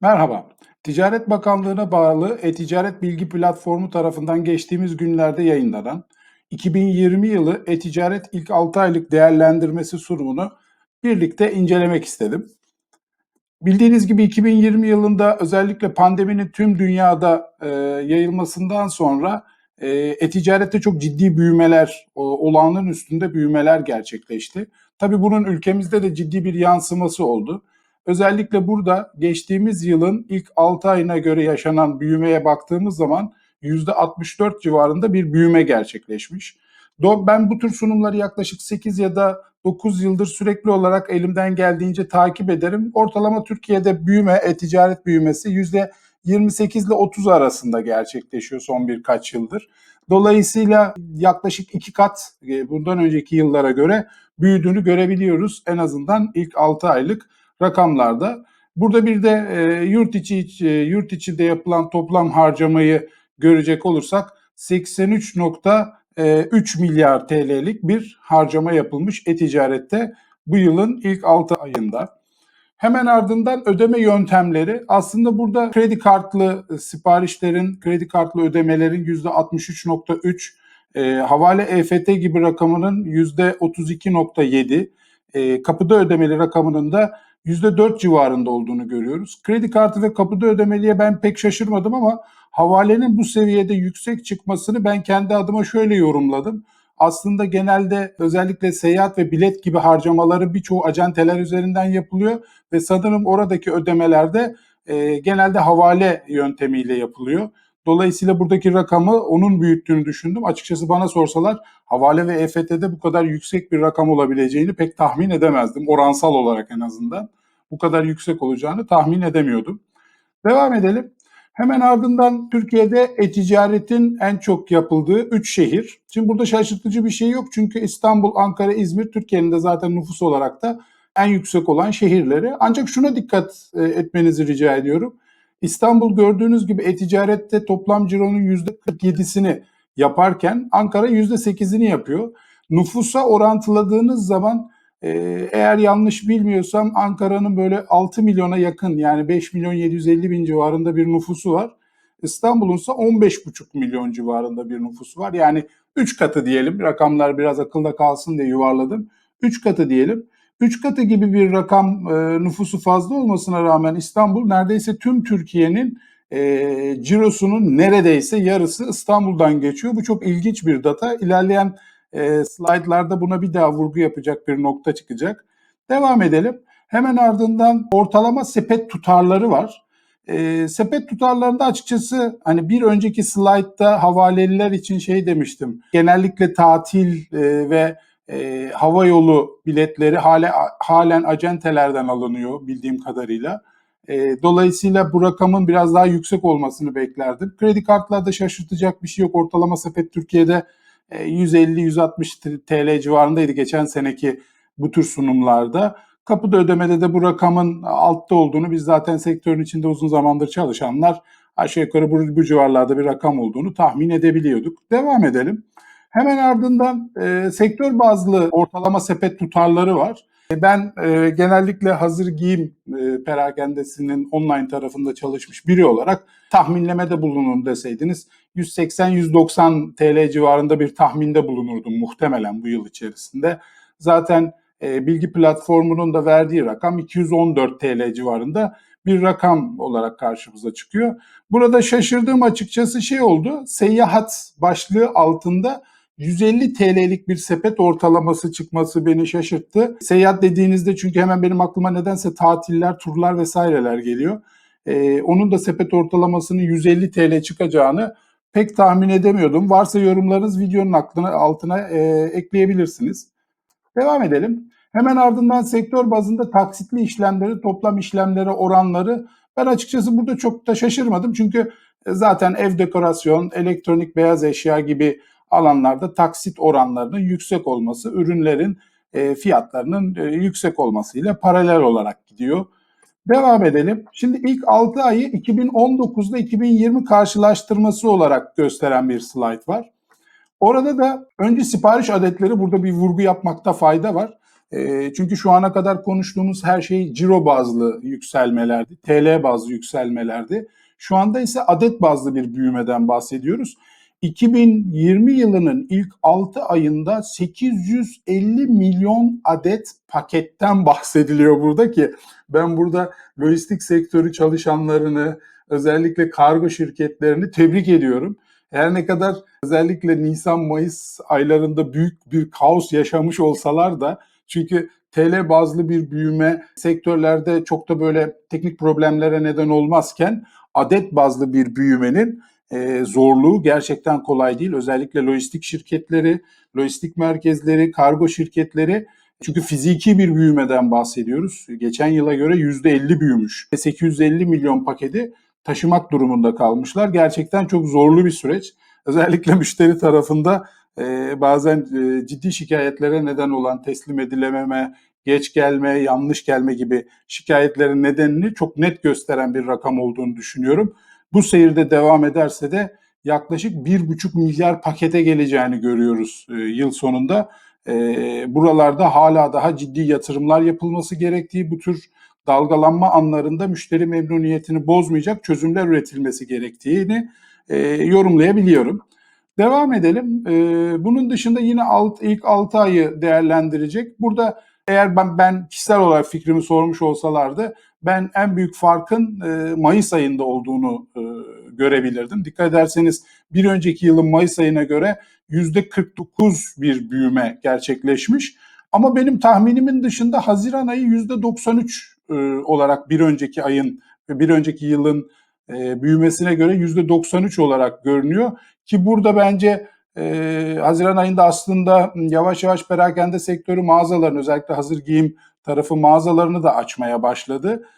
Merhaba. Ticaret Bakanlığı'na bağlı E-Ticaret Bilgi Platformu tarafından geçtiğimiz günlerde yayınlanan 2020 yılı E-Ticaret ilk 6 aylık değerlendirmesi sunumunu birlikte incelemek istedim. Bildiğiniz gibi 2020 yılında özellikle pandeminin tüm dünyada e, yayılmasından sonra e, e-ticarette çok ciddi büyümeler, olağanın üstünde büyümeler gerçekleşti. Tabii bunun ülkemizde de ciddi bir yansıması oldu. Özellikle burada geçtiğimiz yılın ilk 6 ayına göre yaşanan büyümeye baktığımız zaman %64 civarında bir büyüme gerçekleşmiş. Ben bu tür sunumları yaklaşık 8 ya da 9 yıldır sürekli olarak elimden geldiğince takip ederim. Ortalama Türkiye'de büyüme, e-ticaret büyümesi %28 ile 30 arasında gerçekleşiyor son birkaç yıldır. Dolayısıyla yaklaşık iki kat e, bundan önceki yıllara göre büyüdüğünü görebiliyoruz. En azından ilk 6 aylık rakamlarda. Burada bir de e, yurt içi e, yurt içinde yapılan toplam harcamayı görecek olursak 83.3 milyar TL'lik bir harcama yapılmış e-ticarette bu yılın ilk 6 ayında. Hemen ardından ödeme yöntemleri. Aslında burada kredi kartlı siparişlerin, kredi kartlı ödemelerin %63.3, e, havale EFT gibi rakamının %32.7, e, kapıda ödemeli rakamının da %4 civarında olduğunu görüyoruz. Kredi kartı ve kapıda ödemeliye ben pek şaşırmadım ama havalenin bu seviyede yüksek çıkmasını ben kendi adıma şöyle yorumladım. Aslında genelde özellikle seyahat ve bilet gibi harcamaları birçoğu acenteler üzerinden yapılıyor ve sanırım oradaki ödemelerde e, genelde havale yöntemiyle yapılıyor. Dolayısıyla buradaki rakamı onun büyüttüğünü düşündüm. Açıkçası bana sorsalar havale ve EFT'de bu kadar yüksek bir rakam olabileceğini pek tahmin edemezdim. Oransal olarak en azından bu kadar yüksek olacağını tahmin edemiyordum. Devam edelim. Hemen ardından Türkiye'de e-ticaretin en çok yapıldığı 3 şehir. Şimdi burada şaşırtıcı bir şey yok çünkü İstanbul, Ankara, İzmir Türkiye'nin de zaten nüfus olarak da en yüksek olan şehirleri. Ancak şuna dikkat e, etmenizi rica ediyorum. İstanbul gördüğünüz gibi e-ticarette toplam cironun %47'sini yaparken Ankara %8'ini yapıyor. Nüfusa orantıladığınız zaman e, eğer yanlış bilmiyorsam Ankara'nın böyle 6 milyona yakın yani 5 milyon 750 bin civarında bir nüfusu var. İstanbul'un ise 15,5 milyon civarında bir nüfusu var. Yani 3 katı diyelim rakamlar biraz akılda kalsın diye yuvarladım. 3 katı diyelim. 3 katı gibi bir rakam e, nüfusu fazla olmasına rağmen İstanbul neredeyse tüm Türkiye'nin e, cirosunun neredeyse yarısı İstanbul'dan geçiyor. Bu çok ilginç bir data. İlerleyen e, slaytlarda buna bir daha vurgu yapacak bir nokta çıkacak. Devam edelim. Hemen ardından ortalama sepet tutarları var. E, sepet tutarlarında açıkçası hani bir önceki slaytta havaleliler için şey demiştim. Genellikle tatil e, ve e, hava yolu biletleri hale, halen acentelerden alınıyor bildiğim kadarıyla. E, dolayısıyla bu rakamın biraz daha yüksek olmasını beklerdim. Kredi kartlarda şaşırtacak bir şey yok. Ortalama sepet Türkiye'de 150-160 TL civarındaydı geçen seneki bu tür sunumlarda. Kapıda ödemede de bu rakamın altta olduğunu biz zaten sektörün içinde uzun zamandır çalışanlar aşağı yukarı bu, bu civarlarda bir rakam olduğunu tahmin edebiliyorduk. Devam edelim. Hemen ardından e, sektör bazlı ortalama sepet tutarları var. E, ben e, genellikle hazır giyim e, perakendesinin online tarafında çalışmış biri olarak tahminlemede bulunun deseydiniz 180-190 TL civarında bir tahminde bulunurdum muhtemelen bu yıl içerisinde. Zaten e, bilgi platformunun da verdiği rakam 214 TL civarında bir rakam olarak karşımıza çıkıyor. Burada şaşırdığım açıkçası şey oldu. Seyahat başlığı altında 150 TL'lik bir sepet ortalaması çıkması beni şaşırttı. Seyahat dediğinizde çünkü hemen benim aklıma nedense tatiller, turlar vesaireler geliyor. Ee, onun da sepet ortalamasının 150 TL çıkacağını pek tahmin edemiyordum. Varsa yorumlarınız videonun aklına, altına e, ekleyebilirsiniz. Devam edelim. Hemen ardından sektör bazında taksitli işlemleri, toplam işlemlere oranları ben açıkçası burada çok da şaşırmadım. Çünkü zaten ev dekorasyon, elektronik beyaz eşya gibi alanlarda taksit oranlarının yüksek olması, ürünlerin e, fiyatlarının e, yüksek olmasıyla paralel olarak gidiyor. Devam edelim. Şimdi ilk 6 ayı 2019'da 2020 karşılaştırması olarak gösteren bir slide var. Orada da önce sipariş adetleri burada bir vurgu yapmakta fayda var. E, çünkü şu ana kadar konuştuğumuz her şey ciro bazlı yükselmelerdi, TL bazlı yükselmelerdi. Şu anda ise adet bazlı bir büyümeden bahsediyoruz. 2020 yılının ilk 6 ayında 850 milyon adet paketten bahsediliyor burada ki ben burada lojistik sektörü çalışanlarını özellikle kargo şirketlerini tebrik ediyorum. Her ne kadar özellikle Nisan-Mayıs aylarında büyük bir kaos yaşamış olsalar da çünkü TL bazlı bir büyüme sektörlerde çok da böyle teknik problemlere neden olmazken adet bazlı bir büyümenin e, zorluğu gerçekten kolay değil. Özellikle lojistik şirketleri, lojistik merkezleri, kargo şirketleri çünkü fiziki bir büyümeden bahsediyoruz. Geçen yıla göre %50 büyümüş. 850 milyon paketi taşımak durumunda kalmışlar. Gerçekten çok zorlu bir süreç. Özellikle müşteri tarafında e, bazen e, ciddi şikayetlere neden olan teslim edilememe, geç gelme, yanlış gelme gibi şikayetlerin nedenini çok net gösteren bir rakam olduğunu düşünüyorum. Bu seyirde devam ederse de yaklaşık 1,5 milyar pakete geleceğini görüyoruz e, yıl sonunda. E, buralarda hala daha ciddi yatırımlar yapılması gerektiği, bu tür dalgalanma anlarında müşteri memnuniyetini bozmayacak çözümler üretilmesi gerektiğini e, yorumlayabiliyorum. Devam edelim. Bunun dışında yine ilk 6 ayı değerlendirecek. Burada eğer ben, ben kişisel olarak fikrimi sormuş olsalardı ben en büyük farkın e, Mayıs ayında olduğunu e, görebilirdim. Dikkat ederseniz bir önceki yılın Mayıs ayına göre %49 bir büyüme gerçekleşmiş. Ama benim tahminimin dışında Haziran ayı %93 e, olarak bir önceki ayın bir önceki yılın büyümesine göre %93 olarak görünüyor. Ki burada bence Haziran ayında aslında yavaş yavaş perakende sektörü mağazalarını özellikle hazır giyim tarafı mağazalarını da açmaya başladı.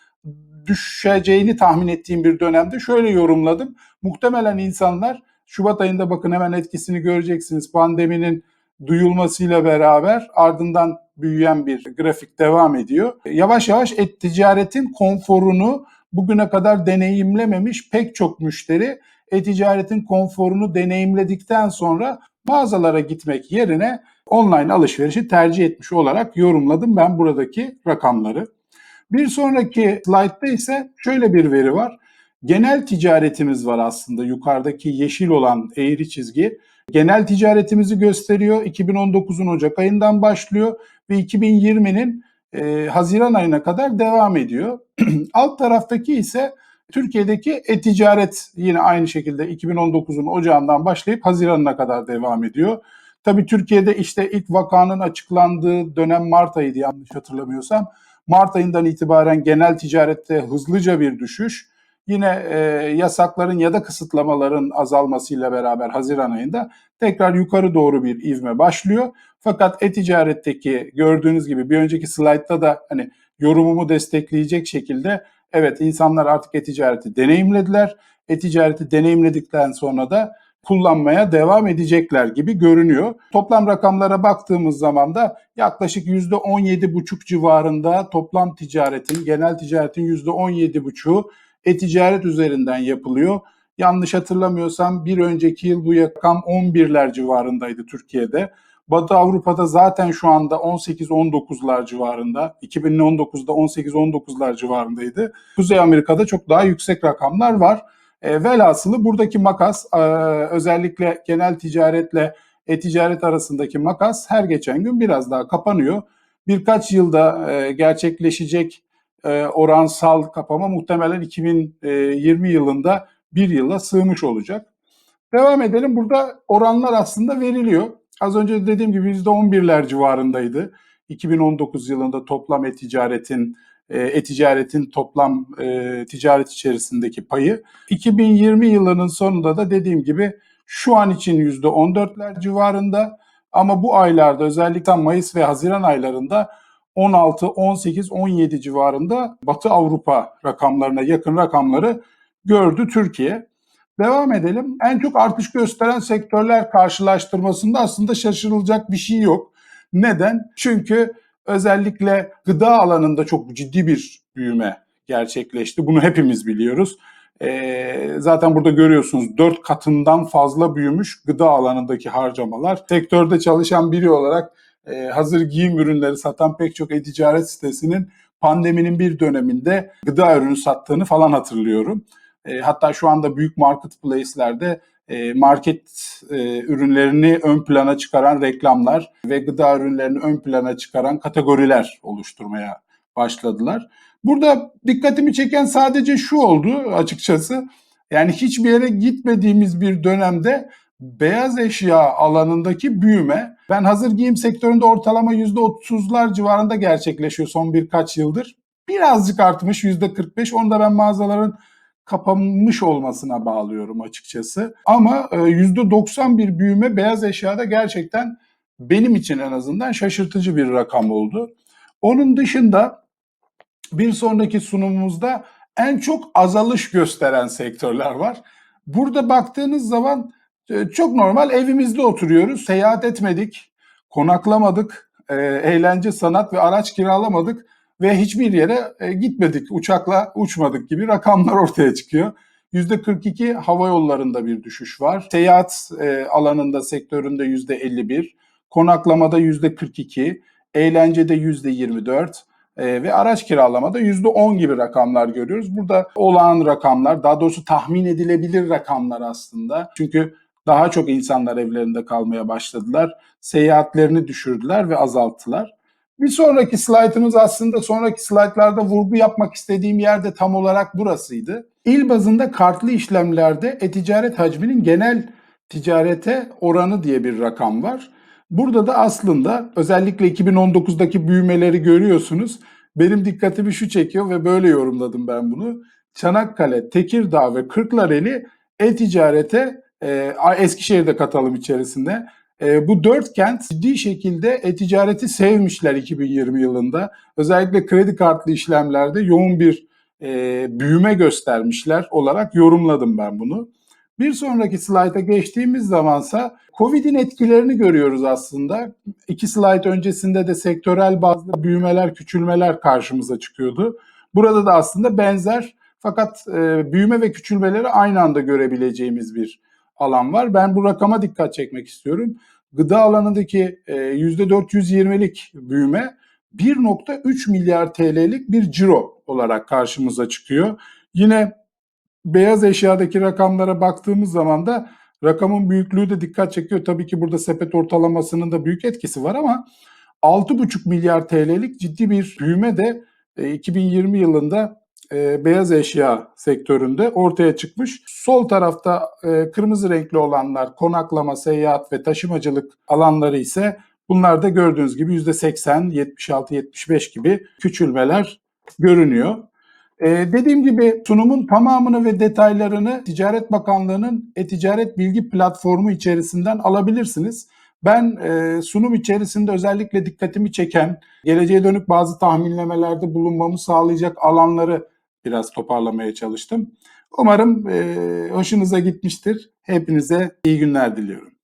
Düşeceğini tahmin ettiğim bir dönemde şöyle yorumladım. Muhtemelen insanlar Şubat ayında bakın hemen etkisini göreceksiniz. Pandeminin duyulmasıyla beraber ardından büyüyen bir grafik devam ediyor. Yavaş yavaş et ticaretin konforunu bugüne kadar deneyimlememiş pek çok müşteri e-ticaretin konforunu deneyimledikten sonra mağazalara gitmek yerine online alışverişi tercih etmiş olarak yorumladım ben buradaki rakamları. Bir sonraki slaytta ise şöyle bir veri var. Genel ticaretimiz var aslında yukarıdaki yeşil olan eğri çizgi. Genel ticaretimizi gösteriyor. 2019'un Ocak ayından başlıyor ve 2020'nin e, Haziran ayına kadar devam ediyor. Alt taraftaki ise Türkiye'deki e-ticaret yine aynı şekilde 2019'un Ocağından başlayıp Haziran'ına kadar devam ediyor. Tabii Türkiye'de işte ilk vakanın açıklandığı dönem Mart ayıydı yanlış hatırlamıyorsam. Mart ayından itibaren genel ticarette hızlıca bir düşüş. Yine e, yasakların ya da kısıtlamaların azalmasıyla beraber Haziran ayında tekrar yukarı doğru bir ivme başlıyor. Fakat e-ticaretteki gördüğünüz gibi bir önceki slaytta da hani yorumumu destekleyecek şekilde evet insanlar artık e-ticareti deneyimlediler. E-ticareti deneyimledikten sonra da kullanmaya devam edecekler gibi görünüyor. Toplam rakamlara baktığımız zaman da yaklaşık %17,5 civarında toplam ticaretin, genel ticaretin %17,5'u e-ticaret üzerinden yapılıyor. Yanlış hatırlamıyorsam bir önceki yıl bu rakam 11'ler civarındaydı Türkiye'de. Batı Avrupa'da zaten şu anda 18-19'lar civarında. 2019'da 18-19'lar civarındaydı. Kuzey Amerika'da çok daha yüksek rakamlar var. E, velhasılı buradaki makas e, özellikle genel ticaretle e-ticaret arasındaki makas her geçen gün biraz daha kapanıyor. Birkaç yılda e, gerçekleşecek e, oransal kapama muhtemelen 2020 yılında bir yıla sığmış olacak. Devam edelim. Burada oranlar aslında veriliyor. Az önce dediğim gibi %11'ler civarındaydı. 2019 yılında toplam e-ticaretin e-ticaretin toplam e, ticaret içerisindeki payı. 2020 yılının sonunda da dediğim gibi şu an için %14'ler civarında ama bu aylarda özellikle Mayıs ve Haziran aylarında 16, 18, 17 civarında Batı Avrupa rakamlarına yakın rakamları gördü Türkiye. Devam edelim. En çok artış gösteren sektörler karşılaştırmasında aslında şaşırılacak bir şey yok. Neden? Çünkü özellikle gıda alanında çok ciddi bir büyüme gerçekleşti. Bunu hepimiz biliyoruz. E, zaten burada görüyorsunuz dört katından fazla büyümüş gıda alanındaki harcamalar. Sektörde çalışan biri olarak e, hazır giyim ürünleri satan pek çok e-ticaret sitesinin pandeminin bir döneminde gıda ürünü sattığını falan hatırlıyorum. E, hatta şu anda büyük marketplace'lerde e, market e, ürünlerini ön plana çıkaran reklamlar ve gıda ürünlerini ön plana çıkaran kategoriler oluşturmaya başladılar. Burada dikkatimi çeken sadece şu oldu açıkçası. Yani hiçbir yere gitmediğimiz bir dönemde beyaz eşya alanındaki büyüme ben hazır giyim sektöründe ortalama %30'lar civarında gerçekleşiyor son birkaç yıldır. Birazcık artmış %45. Onu da ben mağazaların kapanmış olmasına bağlıyorum açıkçası. Ama e, %90 bir büyüme beyaz eşyada gerçekten benim için en azından şaşırtıcı bir rakam oldu. Onun dışında bir sonraki sunumumuzda en çok azalış gösteren sektörler var. Burada baktığınız zaman e, çok normal evimizde oturuyoruz, seyahat etmedik, konaklamadık, e, eğlence, sanat ve araç kiralamadık ve hiçbir yere e, gitmedik, uçakla uçmadık gibi rakamlar ortaya çıkıyor. %42 hava yollarında bir düşüş var. Seyahat alanında, sektöründe %51, konaklamada %42, eğlencede %24, e, ve araç kiralamada %10 gibi rakamlar görüyoruz. Burada olağan rakamlar, daha doğrusu tahmin edilebilir rakamlar aslında. Çünkü daha çok insanlar evlerinde kalmaya başladılar. Seyahatlerini düşürdüler ve azalttılar. Bir sonraki slaytımız aslında sonraki slaytlarda vurgu yapmak istediğim yerde tam olarak burasıydı. İl bazında kartlı işlemlerde e-ticaret hacminin genel ticarete oranı diye bir rakam var. Burada da aslında özellikle 2019'daki büyümeleri görüyorsunuz. Benim dikkatimi şu çekiyor ve böyle yorumladım ben bunu. Çanakkale, Tekirdağ ve Kırklareli e-ticarete e, Eskişehir'de katalım içerisinde. E, bu dört kent ciddi şekilde e-ticareti sevmişler 2020 yılında. Özellikle kredi kartlı işlemlerde yoğun bir e, büyüme göstermişler olarak yorumladım ben bunu. Bir sonraki slayta geçtiğimiz zamansa Covid'in etkilerini görüyoruz aslında. İki slayt öncesinde de sektörel bazda büyümeler, küçülmeler karşımıza çıkıyordu. Burada da aslında benzer fakat e, büyüme ve küçülmeleri aynı anda görebileceğimiz bir alan var. Ben bu rakama dikkat çekmek istiyorum. Gıda alanındaki e, %420'lik büyüme 1.3 milyar TL'lik bir ciro olarak karşımıza çıkıyor. Yine beyaz eşyadaki rakamlara baktığımız zaman da rakamın büyüklüğü de dikkat çekiyor. Tabii ki burada sepet ortalamasının da büyük etkisi var ama 6,5 milyar TL'lik ciddi bir büyüme de 2020 yılında e, beyaz eşya sektöründe ortaya çıkmış. Sol tarafta e, kırmızı renkli olanlar konaklama, seyahat ve taşımacılık alanları ise bunlar da gördüğünüz gibi %80, 76, 75 gibi küçülmeler görünüyor. Ee, dediğim gibi sunumun tamamını ve detaylarını Ticaret Bakanlığı'nın e-ticaret bilgi platformu içerisinden alabilirsiniz. Ben e, sunum içerisinde özellikle dikkatimi çeken, geleceğe dönük bazı tahminlemelerde bulunmamı sağlayacak alanları biraz toparlamaya çalıştım. Umarım e, hoşunuza gitmiştir. Hepinize iyi günler diliyorum.